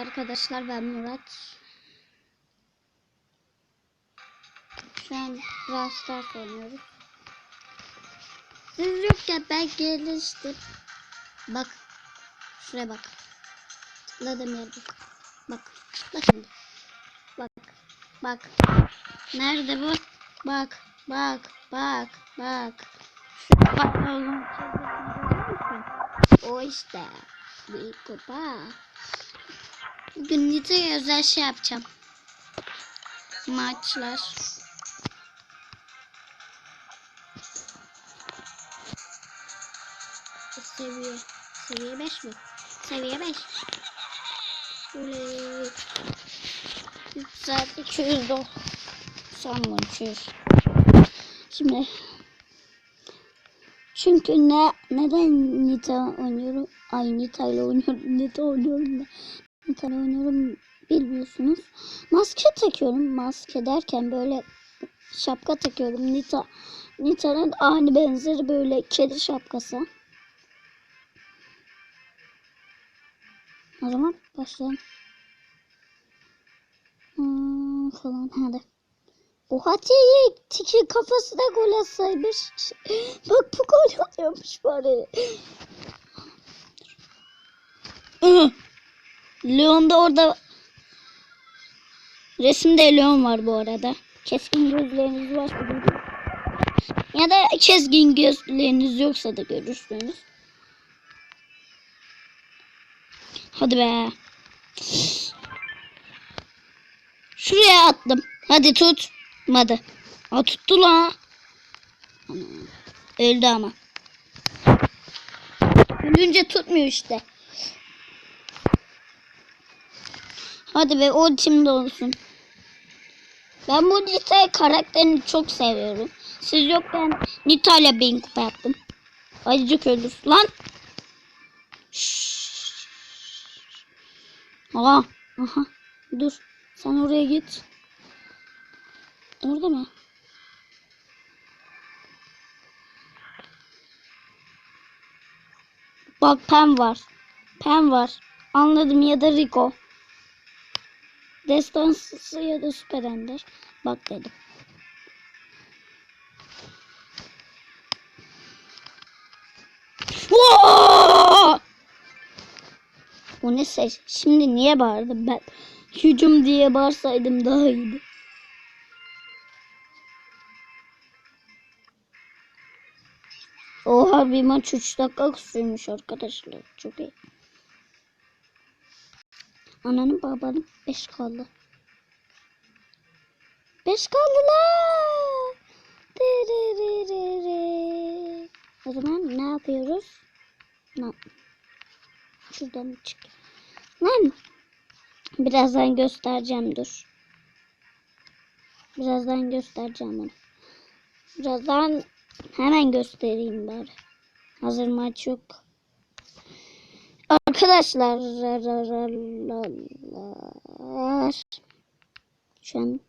arkadaşlar ben Murat. Şu an Brawl Stars oynuyoruz. Siz yokken ben geliştim. Bak. Şuraya bak. Tıkladığım yere bak. Bak. Şimdi. Bak. Bak. Nerede bu? Bak. Bak. Bak. Bak. Şu bak oğlum. O işte. Bir kupa. Bugün Nita'ya özel şey yapacağım. Maçlar. Seviye. Seviye 5 mi? Seviye 5. Oley. Güzel 290 mı 200? Şimdi çünkü ne neden Nita oynuyorum? Ay Nita ile oynuyorum. Nita oynuyorum da. İle oynuyorum bilmiyorsunuz. Maske takıyorum. Maske derken böyle şapka takıyorum. Nita Nita'nın aynı benzeri böyle kedi şapkası. O zaman başlayalım. Hmm, falan hadi. Oha tiki, tiki kafası da gol atsaymış. Bak bu gol oluyormuş bari. Leon da orada. Resimde Leon var bu arada. Keskin gözleriniz varsa görün. Ya da keskin gözleriniz yoksa da görürsünüz. Hadi be. Şuraya attım. Hadi tut. Hadi. Aa tuttu la. Öldü ama. Ölünce tutmuyor işte. Hadi be o timde olsun. Ben bu Nita karakterini çok seviyorum. Siz yokken Nita ile bin kupa yaptım. Acıcık ölür. Lan. Şşş. Aha. Aha. Dur. Sen oraya git. Orada mı? Bak Pem var. Pem var. Anladım ya da Rico. Destansı ya da Süper Ender. Bak dedim. O ne ses? Şimdi niye bağırdım ben? Hücum diye bağırsaydım daha iyiydi. Oha bir maç 3 dakika sürmüş arkadaşlar. Çok iyi. Ananın babanın 5 kaldı. 5 kaldı la. Dırırırırı. O zaman ne yapıyoruz? Ne? Şuradan çık. Lan. Birazdan göstereceğim dur. Birazdan göstereceğim onu. Birazdan hemen göstereyim bari. Hazır maç yok. Arkadaşlar şu an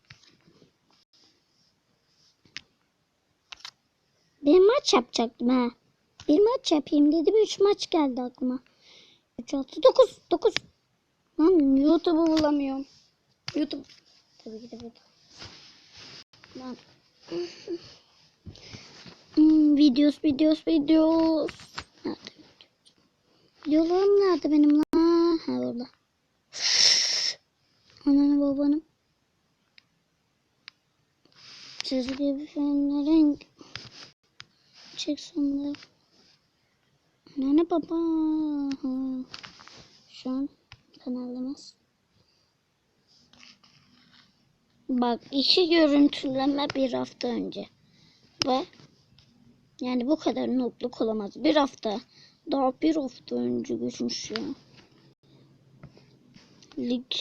bir maç yapacaktım ha. Bir maç yapayım dedim. Üç maç geldi aklıma. 3, 6, 9, 9. Lan YouTube'u bulamıyorum. YouTube. Tabii ki de burada. Lan. Hmm, videos, videos, videos. Videos? Videolarım nerede benim lan? Ha orada. Ananı babanım. Çizgi filmlerin çeksinler. Ananı baba. Ha. Şu an kanalımız. Bak iki görüntüleme bir hafta önce. Ve yani bu kadar noobluk olamaz. Bir hafta. Daha bir hafta önce geçmiş ya. Lig.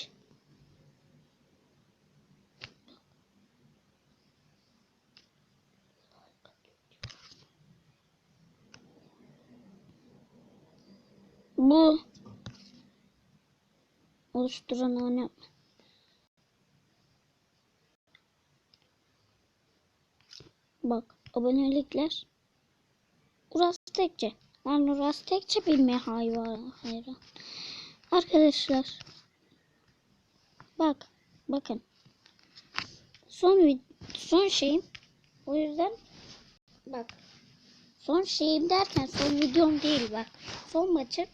Bu oluşturan yapma. Bak abonelikler. Uras Tekçe. Lan Uras Tekçe bilmeye hayvan hayran. Arkadaşlar Bak. Bakın. Son son şeyim. O yüzden bak. Son şeyim derken son videom değil bak. Son maçım.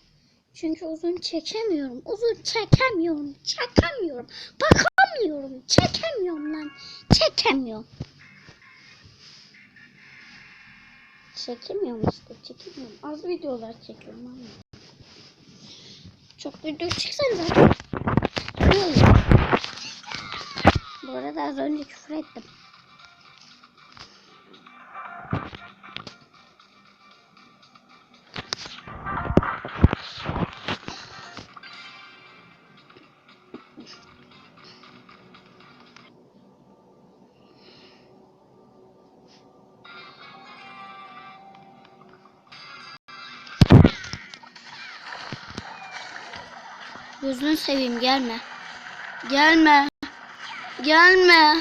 Çünkü uzun çekemiyorum. Uzun çekemiyorum. Çekemiyorum. Bakamıyorum. Çekemiyorum lan. Çekemiyorum. Çekemiyorum işte. Çekemiyorum. Az videolar çekiyorum ama. Çok video çıksan zaten. Bu arada az önce küfür ettim. Gözünü seveyim gelme. Gelme. Gelme.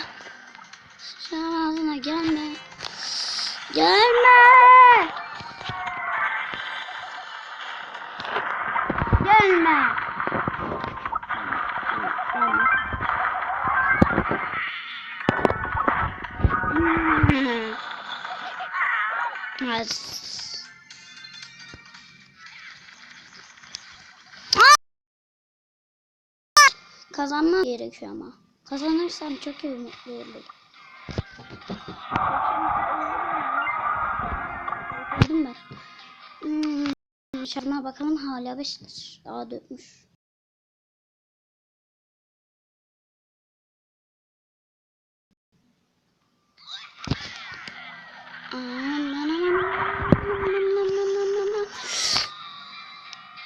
Sen ağzına gelme. Gelme. Gelme. Kazanmam gerekiyor ama. Kazanırsam çok iyi mutlu olurum. Gördüm ben. Hmm, şarma bakalım hala 5 daha dökmüş.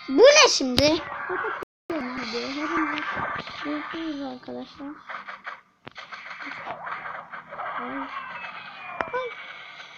Bu ne şimdi? Görüşürüz arkadaşlar. Ay. Ay.